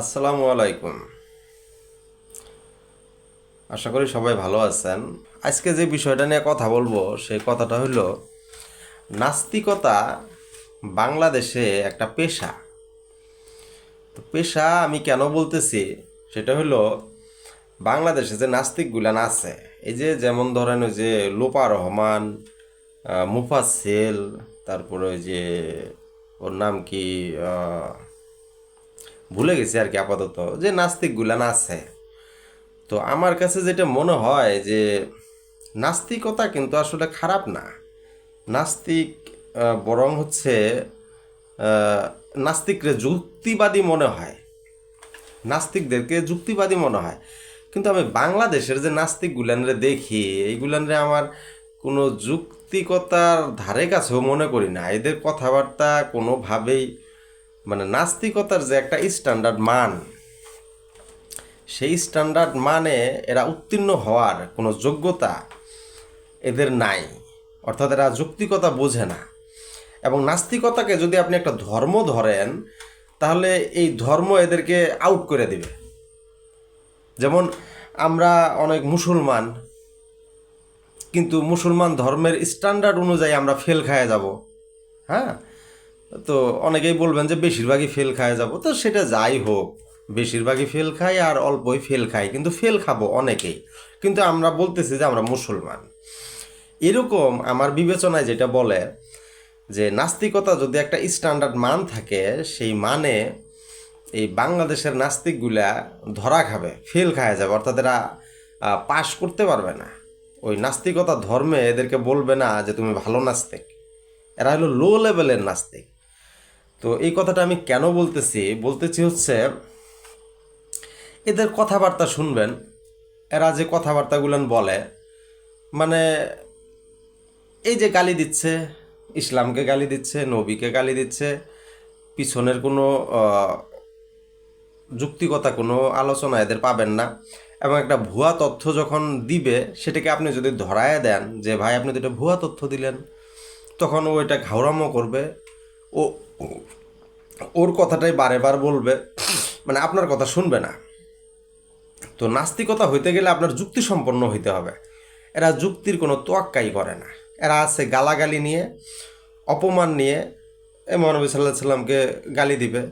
আসসালামু আলাইকুম। আশা করি সবাই ভালো আছেন। আজকে যে বিষয়টা নিয়ে কথা বলব, সেই কথাটা হলো নাস্তিকতা বাংলাদেশে একটা পেশা। তো পেশা আমি কেন বলতেছি? সেটা হলো বাংলাদেশে যে নাস্তিকগুলান আছে, এই যে যেমন ধরেন ওই যে লোপা রহমান মুফাসেল তারপরে ওই যে ওর নাম কি ভুলে গেছি আর কি আপাতত, যে নাস্তিকগুলান আছে তো আমার কাছে যেটা মনে হয় যে, নাস্তিকতা কিন্তু আসলে খারাপ না। নাস্তিক বরং হচ্ছে নাস্তিকরে যুক্তিবাদী মনে হয়। নাস্তিকদেরকে যুক্তিবাদী মনে হয়। কিন্তু আমি বাংলাদেশের যে নাস্তিকগুলানরে দেখি, এইগুলানরে আমার কোনো যুক্তিকতার ধারে কাছেও মনে করি না। এদের কথাবার্তা কোনোভাবেই মানে নাস্তিকতার যে একটা স্ট্যান্ডার্ড মান, সেই স্ট্যান্ডার্ড মানে এরা উত্তীর্ণ হওয়ার কোনো যোগ্যতা এদের নাই। অর্থাৎ এরা যৌক্তিকতা বোঝে না। এবং নাস্তিকতাকে যদি আপনি একটা ধর্ম ধরেন, তাহলে এই ধর্ম এদেরকে আউট করে দেবে। যেমন আমরা অনেক মুসলমান, কিন্তু মুসলমান ধর্মের স্ট্যান্ডার্ড অনুযায়ী আমরা ফেল খায় যাব। হ্যাঁ? তো অনেকেই বলবেন যে বেশিরভাগই ফেল খায় যাব। তো সেটা যাই হোক, বেশিরভাগই ফেল খাই আর অল্পই ফেল খাই, কিন্তু ফেল খাব অনেকেই। কিন্তু আমরা বলতেছি যে আমরা মুসলমান। এরকম আমার বিবেচনায় যেটা বলে যে নাস্তিকতা যদি একটা স্ট্যান্ডার্ড মান থাকে, সেই মানে এই বাংলাদেশের নাস্তিকগুলা ধরা খাবে, ফেল খায় যাবে, অর্থাৎ এরা পাশ করতে পারবে না। ওই নাস্তিকতা ধর্মে এদেরকে বলবে না যে তুমি ভালো নাস্তিক। এরা হলো লো লেভেলের নাস্তিক। তো এই কথাটা আমি কেন বলতেছি? বলতেছি হচ্ছে, এদের কথাবার্তা শুনবেন, এরা যে কথাবার্তাগুলো বলে মানে এই যে গালি দিচ্ছে, ইসলামকে গালি দিচ্ছে, নবীকে গালি দিচ্ছে, পিছনের কোনো যুক্তিকতা, কোনো আলোচনা এদের পাবেন না। এবং একটা ভুয়া তথ্য যখন দিবে, সেটাকে আপনি যদি ধরায় দেন, যে ভাই আপনি তো ভুয়া তথ্য দিলেন, তখন ও এটা ঘাওড়ামো করবে। ও ওর কথাটাই বারে বার বলবে মানে আপনার কথা শুনবে না। তো নাস্তিকতা হইতে গেলে আপনার যুক্তি সম্পন্ন হইতে হবে। এরা যুক্তির কোনো তোয়াক্কাই করে না। এরা আছে গালাগালি নিয়ে, অপমান নিয়ে, এ মহানবী সাল্লাহ সাল্লামকে গালি দিবে।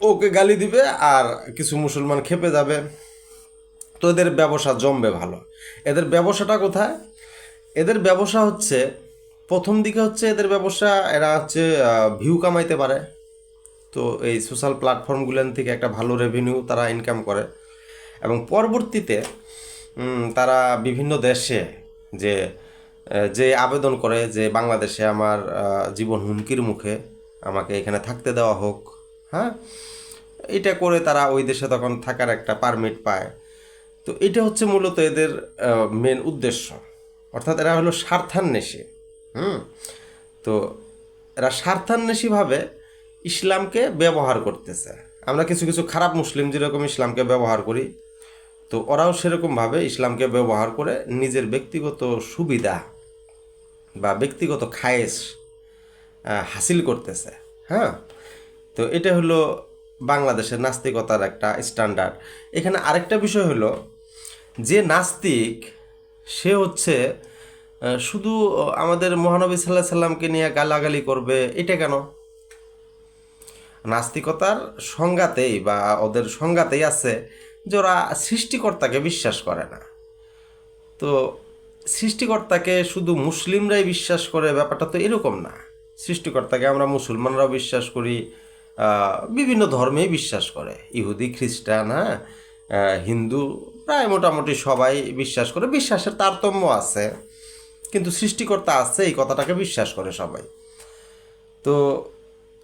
ওকে গালি দিবে আর কিছু মুসলমান খেপে যাবে। তো এদের ব্যবসা জমবে ভালো। এদের ব্যবসাটা কোথায়? এদের ব্যবসা হচ্ছে প্রথম দিকে হচ্ছে এদের ব্যবসা, এরা হচ্ছে ভিউ কামাইতে পারে। তো এই সোশ্যাল প্ল্যাটফর্মগুলোর থেকে একটা ভালো রেভিনিউ তারা ইনকাম করে। এবং পরবর্তীতে তারা বিভিন্ন দেশে যে যে আবেদন করে যে বাংলাদেশে আমার জীবন হুমকির মুখে আমাকে এখানে থাকতে দেওয়া হোক হ্যাঁ? এটা করে তারা ওই দেশে তখন থাকার একটা পারমিট পায়। তো এটা হচ্ছে মূলত এদের মেন উদ্দেশ্য। অর্থাৎ এরা হলো স্বার্থান্বেষী। হুম। তো এরা স্বার্থান্বেষীভাবে ইসলামকে ব্যবহার করতেছে। আমরা কিছু কিছু খারাপ মুসলিম যেরকম ইসলামকে ব্যবহার করি তো ওরাও সেরকমভাবে ইসলামকে ব্যবহার করে নিজের ব্যক্তিগত সুবিধা বা ব্যক্তিগত আহ, হাসিল করতেছে। হ্যাঁ? তো এটা হলো বাংলাদেশের নাস্তিকতার একটা স্ট্যান্ডার্ড। এখানে আরেকটা বিষয় হলো যে নাস্তিক সে হচ্ছে শুধু আমাদের মহানবী সাল্লাহ সাল্লামকে নিয়ে গালাগালি করবে, এটা কেন? নাস্তিকতার সংজ্ঞাতেই বা ওদের সংজ্ঞাতেই আছে যে ওরা সৃষ্টিকর্তাকে বিশ্বাস করে না। তো সৃষ্টিকর্তাকে শুধু মুসলিমরাই বিশ্বাস করে, ব্যাপারটা তো এরকম না। সৃষ্টিকর্তাকে আমরা মুসলমানরাও বিশ্বাস করি বিভিন্ন ধর্মেই বিশ্বাস করে। ইহুদি, খ্রিস্টান হ্যাঁ হিন্দু, প্রায় মোটামুটি সবাই বিশ্বাস করে। বিশ্বাসের তারতম্য আছে। কিন্তু সৃষ্টিকর্তা আছে, এই কথাটাকে বিশ্বাস করে সবাই। তো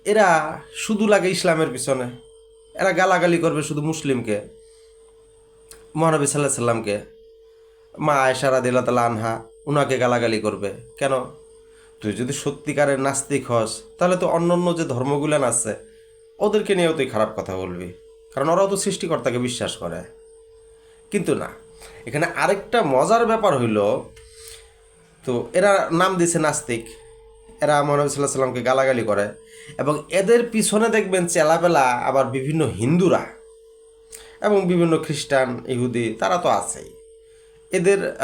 এরা শুধু লাগে ইসলামের পিছনে। এরা গালাগালি করবে শুধু মুসলিমকে, মহানবী সাল্লাহ সাল্লামকে। মা আয়সা রাদিল্লা তালা আনহা উনাকে গালাগালি করবে। কেন? তুই যদি সত্যিকারের নাস্তিক হস, তাহলে তো অন্য অন্য যে ধর্মগুলান আছে, ওদেরকে নিয়েও তুই খারাপ কথা বলবি। কারণ ওরাও তো সৃষ্টিকর্তাকে বিশ্বাস করে। কিন্তু না, এখানে আরেকটা মজার ব্যাপার হইল তো এরা নাম দিছে নাস্তিক। এরা মহানবী সাল্লাহ সাল্লামকে গালাগালি করে। এবং এদের পিছনে দেখবেন চেলাবেলা আবার বিভিন্ন হিন্দুরা এবং বিভিন্ন খ্রিস্টান, ইহুদি, তারা তো আছেই। এদের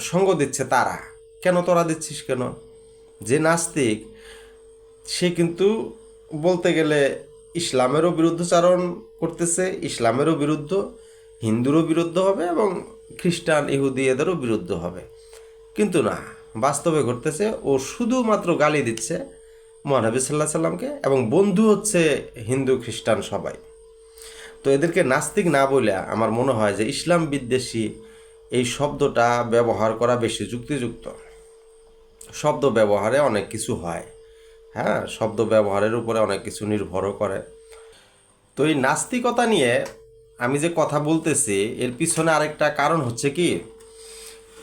সঙ্গ দিচ্ছে তারা। কেন তোরা দিচ্ছিস কেন? যে নাস্তিক, সে কিন্তু বলতে গেলে ইসলামেরও বিরুদ্ধচারণ করতেছে, ইসলামেরও বিরুদ্ধ, হিন্দুরও বিরুদ্ধ হবে এবং খ্রিস্টান, ইহুদি এদেরও বিরুদ্ধ হবে। কিন্তু না। বাস্তবে ঘটতেছে ও শুধুমাত্র গালি দিচ্ছে মহানবী সাল্লাহ সাল্লামকে এবং বন্ধু হচ্ছে হিন্দু খ্রিস্টান সবাই। তো এদেরকে নাস্তিক না বলে আমার মনে হয় যে ইসলাম বিদ্বেষী এই শব্দটা ব্যবহার করা বেশি যুক্তিযুক্ত। শব্দ ব্যবহারে অনেক কিছু হয় হ্যাঁ? শব্দ ব্যবহারের উপরে অনেক কিছু নির্ভরও করে। তো এই নাস্তিকতা নিয়ে আমি যে কথা বলতেছি, এর পিছনে আরেকটা কারণ হচ্ছে কি?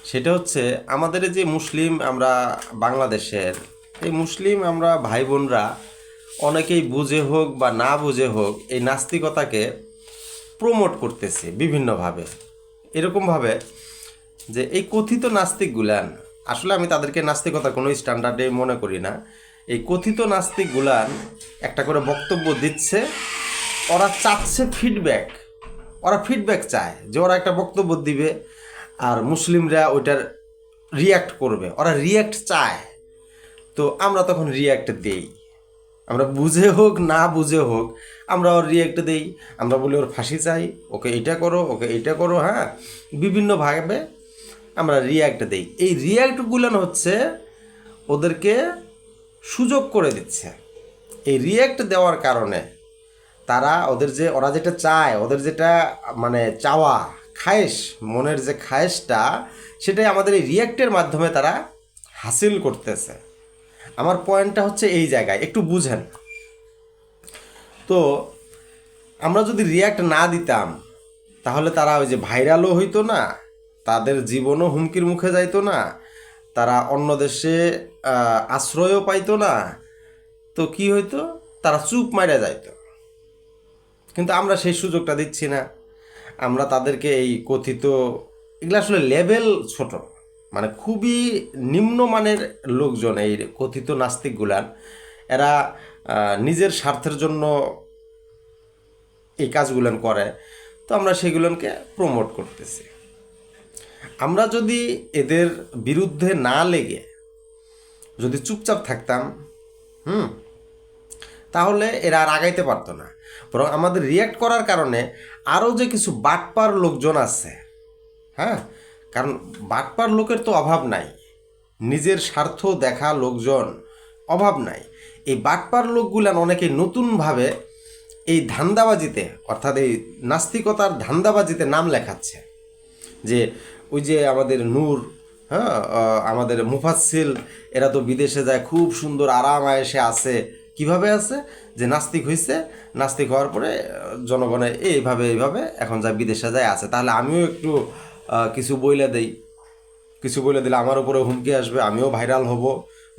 সেটা হচ্ছে আমাদের যে মুসলিম আমরা বাংলাদেশের, এই মুসলিম আমরা ভাই বোনরা অনেকেই বুঝে হোক বা না বুঝে হোক এই নাস্তিকতাকে প্রমোট করতেছে বিভিন্নভাবে। এরকমভাবে যে এই কথিত নাস্তিকগুলান, আসলে আমি তাদেরকে নাস্তিকতা কোনো স্ট্যান্ডার্ডে মনে করি না, এই কথিত নাস্তিকগুলান একটা করে বক্তব্য দিচ্ছে, ওরা চাচ্ছে ফিডব্যাক ওরা ফিডব্যাক চায় যে ওরা একটা বক্তব্য দিবে আর মুসলিমরা ওইটার রিয়্যাক্ট করবে, ওরা রিয়্যাক্ট চায়। তো আমরা তখন রিয়্যাক্ট দেই। আমরা বুঝে হোক, না বুঝে হোক, আমরা ওর রিয়্যাক্ট দেই। আমরা বলি, ওর ফাঁসি চাই, ওকে এইটা করো, ওকে এইটা করো হ্যাঁ? বিভিন্নভাবে আমরা রিয়্যাক্ট দেই। এই রিয়্যাক্টগুলো হচ্ছে ওদেরকে সুযোগ করে দিচ্ছে। এই রিয়্যাক্ট দেওয়ার কারণে তারা ওদের যে, ওরা যেটা চায়, ওদের যেটা মানে চাওয়া খায়েশ, মনের যে খায়েশটা, সেটাই আমাদের এই রিয়্যাক্টের মাধ্যমে তারা হাসিল করতেছে। আমার পয়েন্টটা হচ্ছে এই জায়গায়, একটু বুঝেন। তো আমরা যদি রিয়্যাক্ট না দিতাম, তাহলে তারা ওই যে ভাইরালও হইতো না, তাদের জীবনও হুমকির মুখে যাইতো না, তারা অন্য দেশে আশ্রয়ও পাইতো না, তো কি হইতো? তারা চুপ মারা যাইতো। কিন্তু আমরা সেই সুযোগটা দিচ্ছি না। আমরা তাদেরকে এই কথিত, এগুলো আসলে লেভেল ছোট। মানে খুবই নিম্নমানের লোকজন এই কথিত নাস্তিকগুলার এরা নিজের স্বার্থের জন্য এই কাজগুলো করে। তো আমরা সেগুলোকে প্রমোট করতেছি। আমরা যদি এদের বিরুদ্ধে না লেগে যদি চুপচাপ থাকতাম, হুম, তাহলে এরা আর আগাইতে পারতো না। বরং আমাদের রিয়্যাক্ট করার কারণে আরও যে কিছু বাটপার লোকজন আছে হ্যাঁ? কারণ বাটপার লোকের তো অভাব নাই। নিজের স্বার্থ দেখা লোকজন অভাব নাই। এই বাটপার লোকগুলান অনেকে নতুনভাবে এই ধান্দাবাজিতে, অর্থাৎ এই নাস্তিকতার ধান্দাবাজিতে নাম লেখাচ্ছে। যে ওই যে আমাদের নূর হ্যাঁ? আমাদের মুফাসিল এরা তো বিদেশে যায়, খুব সুন্দর আরাম আয়েসে আছে। কীভাবে আছে? যে নাস্তিক হয়েছে নাস্তিক হওয়ার পরে জনগণে এইভাবে এইভাবে এখন যা বিদেশে যায় আছে। তাহলে আমিও একটু কিছু বইলে দেই। কিছু বলে দিলে আমার উপরে হুমকি আসবে, আমিও ভাইরাল হব।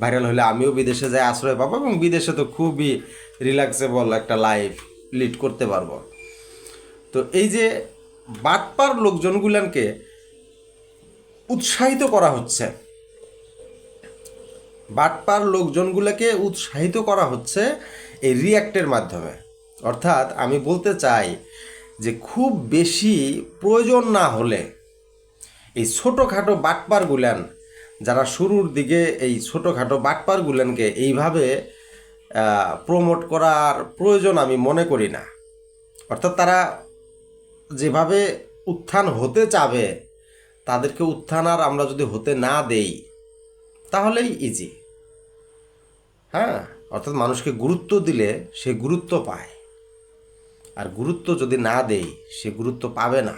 ভাইরাল হলে আমিও বিদেশে যাই, আশ্রয় পাবো এবং বিদেশে তো খুবই রিল্যাক্সেবল একটা লাইফ লিড করতে পারব। তো এই যে বাটপার লোকজনগুলানকে উৎসাহিত করা হচ্ছে বাটপার লোকজনগুলোকে উৎসাহিত করা হচ্ছে এই রিয়্যাক্টের মাধ্যমে। অর্থাৎ আমি বলতে চাই যে খুব বেশি প্রয়োজন না হলে এই ছোটোখাটো বাটপারগুলান যারা শুরুর দিকে এই ছোটোখাটো বাটপারগুলানকে এইভাবে প্রমোট করার প্রয়োজন আমি মনে করি না। অর্থাৎ তারা যেভাবে উত্থান হতে চাবে, তাদেরকে উত্থান আর আমরা যদি হতে না দেই, তাহলেই ইজি হ্যাঁ অর্থাৎ মানুষকে গুরুত্ব দিলে সে গুরুত্ব পায়। আর গুরুত্ব যদি না দেই, সে গুরুত্ব পাবে না।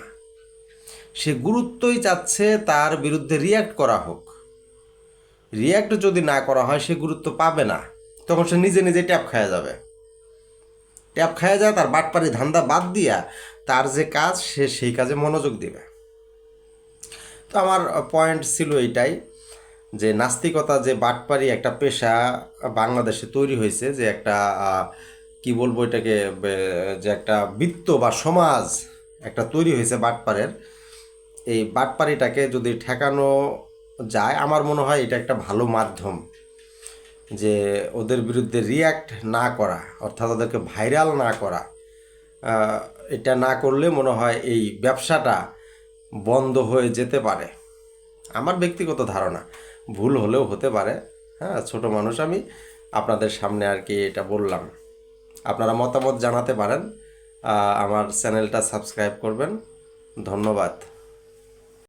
সে গুরুত্বই চাচ্ছে তার বিরুদ্ধে রিয়্যাক্ট করা হোক। রিয়্যাক্ট যদি না করা হয়, সে গুরুত্ব পাবে না। তখন সে নিজে নিজে ট্যাপ খাওয়া যাবে। ট্যাপ খাওয়া যায়, তার বাটপারি ধান্দা বাদ দিয়া তার যে কাজ, সে সেই কাজে মনোযোগ দিবে। তো আমার পয়েন্ট ছিল এইটাই। যে নাস্তিকতা যে বাটপারি একটা পেশা বাংলাদেশে তৈরি হয়েছে, যে একটা কি বলব এটাকে যে একটা বৃত্ত বা সমাজ একটা তৈরি হয়েছে বাটপারের এই বাটপারিটাকে যদি ঠেকানো যায়, আমার মনে হয় এটা একটা ভালো মাধ্যম যে ওদের বিরুদ্ধে রিয়্যাক্ট না করা, অর্থাৎ ওদেরকে ভাইরাল না করা এটা না করলে মনে হয় এই ব্যবসাটা বন্ধ হয়ে যেতে পারে। আমার ব্যক্তিগত ধারণা। ভুল হলেও হতে পারে। হ্যাঁ ছোট মানুষ আমি আপনাদের সামনে আর কি এটা বললাম। আপনারা মতামত জানাতে পারেন। আমার চ্যানেলটা সাবস্ক্রাইব করবেন। ধন্যবাদ।